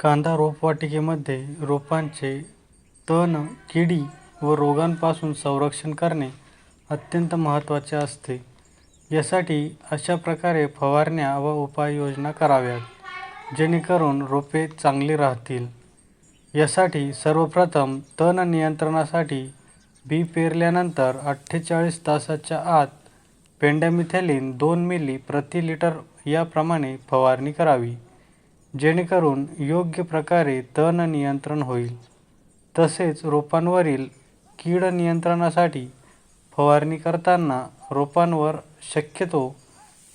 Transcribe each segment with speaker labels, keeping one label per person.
Speaker 1: कांदा रोपवाटिकेमध्ये रोपांचे तण, किडी व रोगांपासून संरक्षण करणे अत्यंत महत्त्वाचे असते. यासाठी अशा प्रकारे फवारण्या व उपाययोजना कराव्यात जेणेकरून रोपे चांगली राहतील. यासाठी सर्वप्रथम तण नियंत्रणासाठी बी पेरल्यानंतर अठ्ठेचाळीस तासाच्या आत पेंडॅमिथेलिन दोन मिली प्रति लिटर याप्रमाणे फवारणी करावी, जेणेकरून योग्य प्रकारे तण नियंत्रण होईल. तसेच रोपांवरील कीड नियंत्रणासाठी फवारणी करताना रोपांवर शक्यतो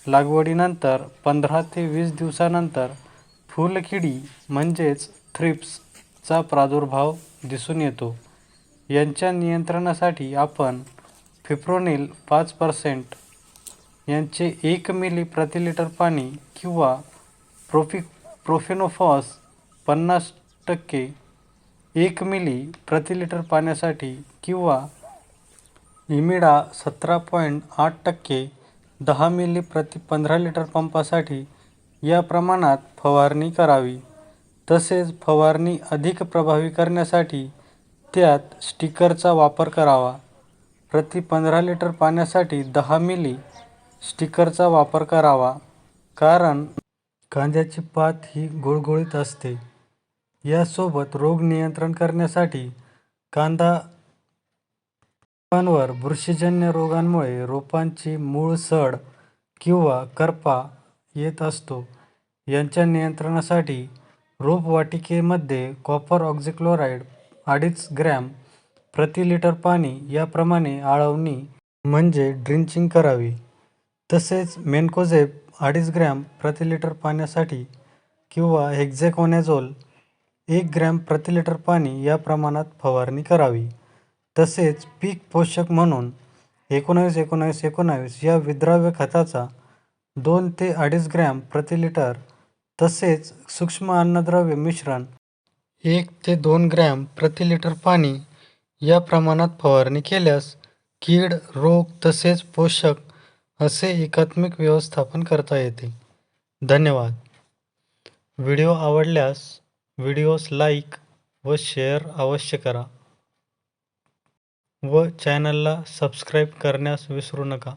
Speaker 1: लागवडीनंतर पंधरा ते वीस दिवसानंतर फुलकिडी म्हणजेच थ्रिप्सचा प्रादुर्भाव दिसून येतो. यांच्या नियंत्रणासाठी आपण फिप्रोनिल पाच पर्सेंट यांचे एक मिली प्रति लिटर पाणी किंवा प्रोफिक प्रोफेनोफॉस पन्नास टक्के एक मिली प्रति लिटर पाण्यासाठी किंवा इमिडा सतरा पॉईंट आठ टक्के दहा मिली प्रति पंधरा लिटर पंपासाठी या प्रमाणात फवारणी करावी. तसेच फवारणी अधिक प्रभावी करण्यासाठी त्यात स्टिकरचा वापर करावा. प्रति पंधरा लिटर पाण्यासाठी दहा मिली स्टिकरचा वापर करावा. कारण कांद्याची पात ही गुळगुळीत असते. यासोबत रोग नियंत्रण करण्यासाठी कांदा रोपांवर बुरशीजन्य रोगांमुळे रोपांची मूळ सड किंवा करपा येत असतो. यांच्या नियंत्रणासाठी रोपवाटिकेमध्ये कॉपर ऑक्झिक्लोराईड अडीच ग्रॅम प्रति लिटर पाणी याप्रमाणे आळवणी म्हणजे ड्रिंचिंग करावी. तसेच मेनकोझेप अडीच ग्रॅम प्रति लिटर पाण्यासाठी किंवा हेक्झेकोनॅझोल एक ग्रॅम प्रति लिटर पाणी या प्रमाणात फवारणी करावी. तसेच पीक पोषक म्हणून एकोणावीस एकोणावीस एकोणावीस या विद्राव्य खताचा दोन ते अडीच ग्रॅम प्रति लिटर तसेच सूक्ष्म अन्नद्रव्य मिश्रण एक ते दोन ग्रॅम प्रति लिटर पाणी या प्रमाणात फवारणी केल्यास कीड, रोग तसेच पोषक असे एकात्मिक व्यवस्थापन करता येते. धन्यवाद. व्हिडिओ आवडल्यास व्हिडिओस लाईक व शेअर अवश्य करा व चॅनलला सबस्क्राईब करण्यास विसरू नका.